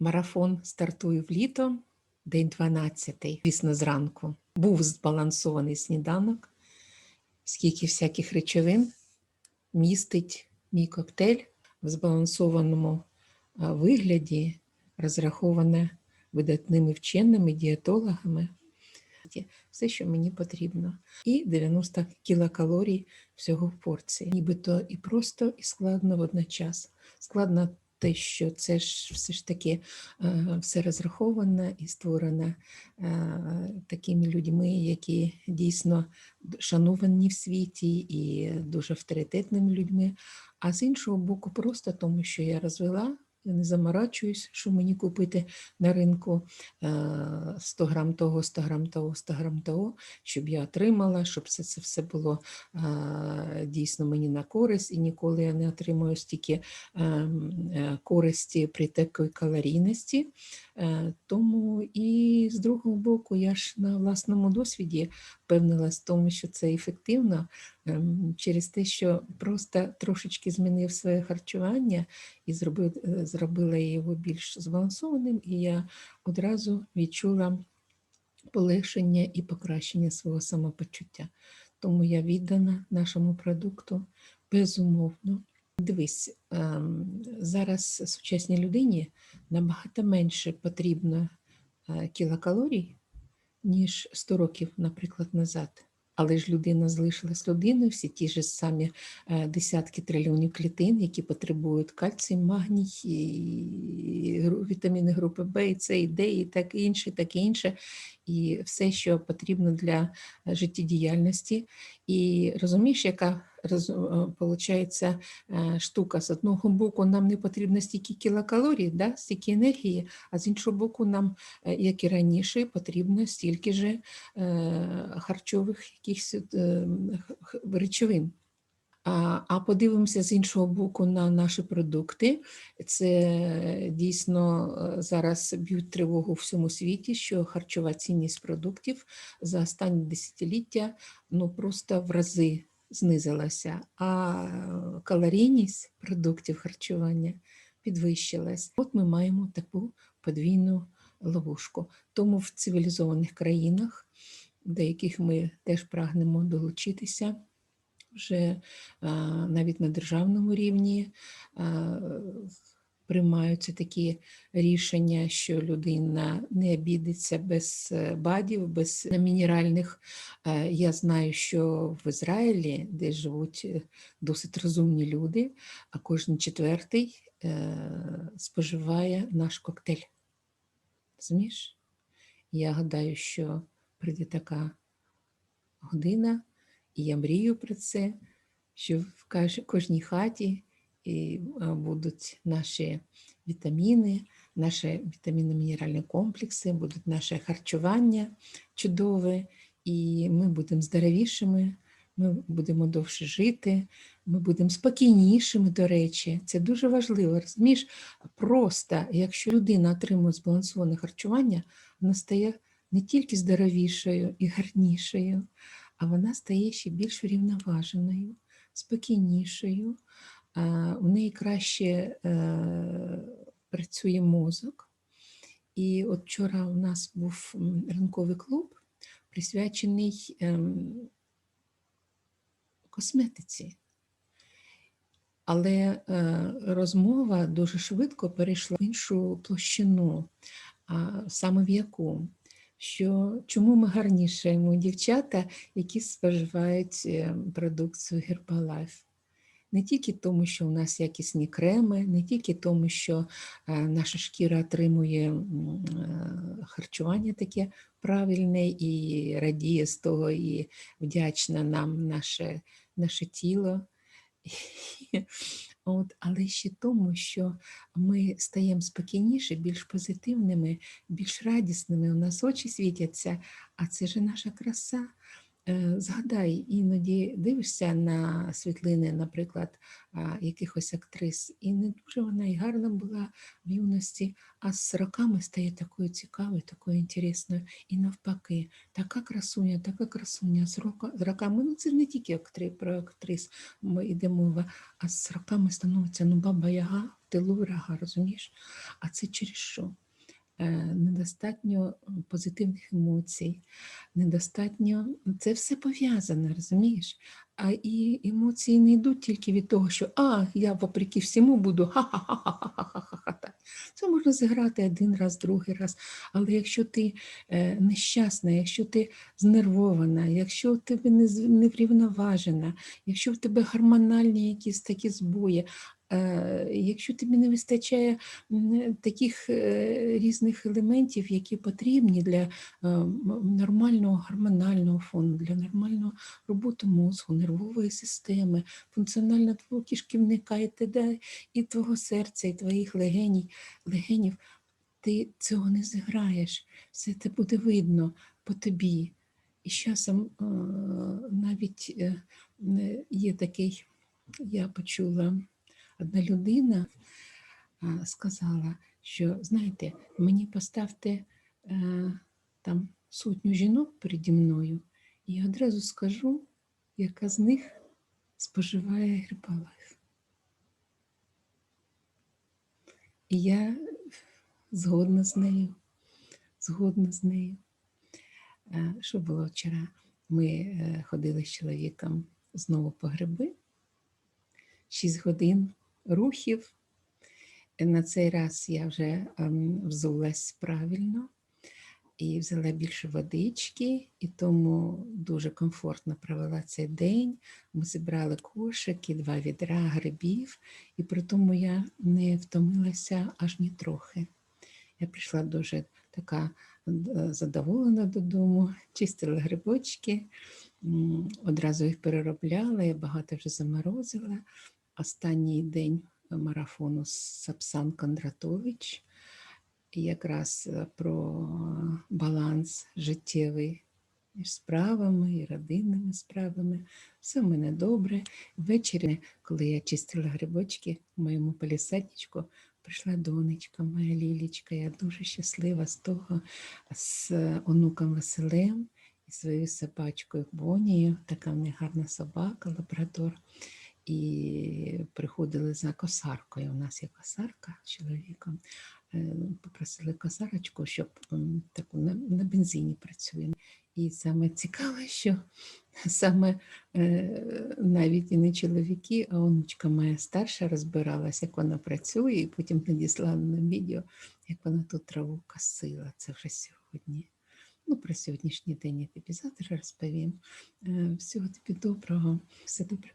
Марафон стартує в літо, день 12, пісно зранку. Був збалансований сніданок, скільки всяких речовин містить мій коктейль в збалансованому вигляді, розраховане видатними вченими, дієтологами. Все, що мені потрібно. І 90 кілокалорій всього в порції. Нібито і просто, і складно водночас. Складно те, що це ж все ж таки е, все розраховано і створено е, такими людьми, які дійсно шановані в світі і дуже авторитетними людьми. А з іншого боку, просто тому, що я розвела. Я не заморачуюсь, що мені купити на ринку е, 100 грам того, 100 грам того, 100 грам того, щоб я отримала, щоб це, це все було е, дійсно мені на користь, і ніколи я не отримую стільки е, е, користі при такій калорійності. Е, Тому і з другого боку, я ж на власному досвіді впевнилась в тому, що це ефективно ем, через те, що просто трошечки змінив своє харчування і зробив, е, зробила його більш збалансованим, і я одразу відчула полегшення і покращення свого самопочуття. Тому я віддана нашому продукту безумовно. Дивись, ем, зараз сучасній людині набагато менше потрібно е, кілокалорій, ніж 100 років, наприклад, назад. Але ж людина залишилась людиною, всі ті ж самі е, десятки трильйонів клітин, які потребують кальцій, магній, вітаміни групи В, і С, і Д, і так інше, так і інше, і все, що потрібно для е, життєдіяльності. І розумієш, яка виходить штука? З одного боку, нам не потрібно стільки кілокалорій, да, стільки енергії, а з іншого боку, нам, е, як і раніше, потрібно стільки е, харчових якихось е, речовин. А, подивимося з іншого боку на наші продукти. Це дійсно е, зараз б'ють тривогу в всьому світі, що харчова цінність продуктів за останні десятиліття ну просто в рази знизилася, а калорійність продуктів харчування підвищилась. От ми маємо таку подвійну ловушку. Тому в цивілізованих країнах, до яких ми теж прагнемо долучитися, вже навіть на державному рівні а, приймаються такі рішення, що людина не обідеться без е, БАДів, без мінеральних. Е, Я знаю, що в Ізраїлі, де живуть е, досить розумні люди, а кожен четвертий е, споживає наш коктейль. Розумієш? Я гадаю, що прийде така година, і я мрію про це, що в кожній хаті і, будуть наші вітаміни, наші вітамінно-мінеральні комплекси, будуть наше харчування чудове, і ми будемо здоровішими, ми будемо довше жити, ми будемо спокійнішими, до речі. Це дуже важливо. Розумієш, просто якщо людина отримує збалансоване харчування, вона стає не тільки здоровішою і гарнішою, а вона стає ще більш врівноваженою, спокійнішою. У неї краще е, працює мозок. І от вчора у нас був ранковий клуб, присвячений ем, косметиці. Але е, розмова дуже швидко перейшла в іншу площину, саме в яку? Що чому ми гарнішаємо дівчата, які споживають е, продукцію Herbalife? Не тільки тому, що у нас якісні креми, не тільки тому, що е, наша шкіра отримує е, харчування таке правильне і радіє з того, і вдячна нам наше, наше тіло. От, але ще тому, що ми стаємо спокійніше, більш позитивними, більш радісними. У нас очі світяться, а це ж наша краса. Е, Згадай, іноді дивишся на світлини, наприклад, якихось актрис, і не дуже вона і гарна була в юності, а з роками стає такою цікавою, такою інтересною. І навпаки, така красуня, така красуня з, рока, з роками. Ну це не тільки актри, про актрис м- йде мова, а з роками становиться ну баба Яга. тилу врага, розумієш? А це через що? Е, Недостатньо позитивних емоцій, недостатньо. Це все пов'язане, розумієш? А і емоції не йдуть тільки від того, що а, я вопреки всьому буду ха-ха-ха-ха-ха-ха-ха. Це можна зіграти один раз, другий раз. Але якщо ти нещасна, якщо ти знервована, якщо в тебе не, з- не врівноважена, якщо в тебе гормональні якісь такі збої, якщо тобі не вистачає таких е, різних елементів, які потрібні для е, нормального гормонального фону, для нормального роботи мозку, нервової системи, функціонально твого кишківника і т.д., і твого серця, і твоїх легенів, легенів, ти цього не зіграєш. Все це буде видно по тобі. І з часом е, навіть е, е, є такий, я почула, одна людина сказала, що знаєте, мені поставте е, там сотню жінок переді мною, і я одразу скажу, яка з них споживає гербалайф. І я згодна з нею, згодна з нею. Е, Що було вчора? Ми е, ходили з чоловіком знову по гриби. Шість годин рухів. Е, На цей раз я вже ем, взулась правильно і взяла більше водички, і тому дуже комфортно провела цей день. Ми зібрали кошики, два відра грибів, і при тому я не втомилася аж ні трохи. Я прийшла дуже така е, задоволена додому, чистила грибочки, одразу їх переробляла, я багато вже заморозила. Останній день марафону Сапсан Кондратович якраз е, про баланс життєвий між справами і родинними справами. Все в мене добре. Ввечері, коли я чистила грибочки в моєму палісадничку, прийшла донечка, моя Лілічка. Я дуже щаслива з того, з онуком Василем і своєю собачкою Бонією. Така в мене гарна собака, лабрадор. І приходили за косаркою. У нас є косарка з чоловіком. Е, Попросили косарочку, щоб таку на, на бензині працюємо. І саме цікаве, що саме е, навіть і не чоловіки, а онучка моя старша розбиралась, як вона працює, і потім надіслала нам відео, як вона тут траву косила. Це вже сьогодні. Ну, про сьогоднішній день я тобі завтра розповім. Е, Всього тобі доброго, все добре.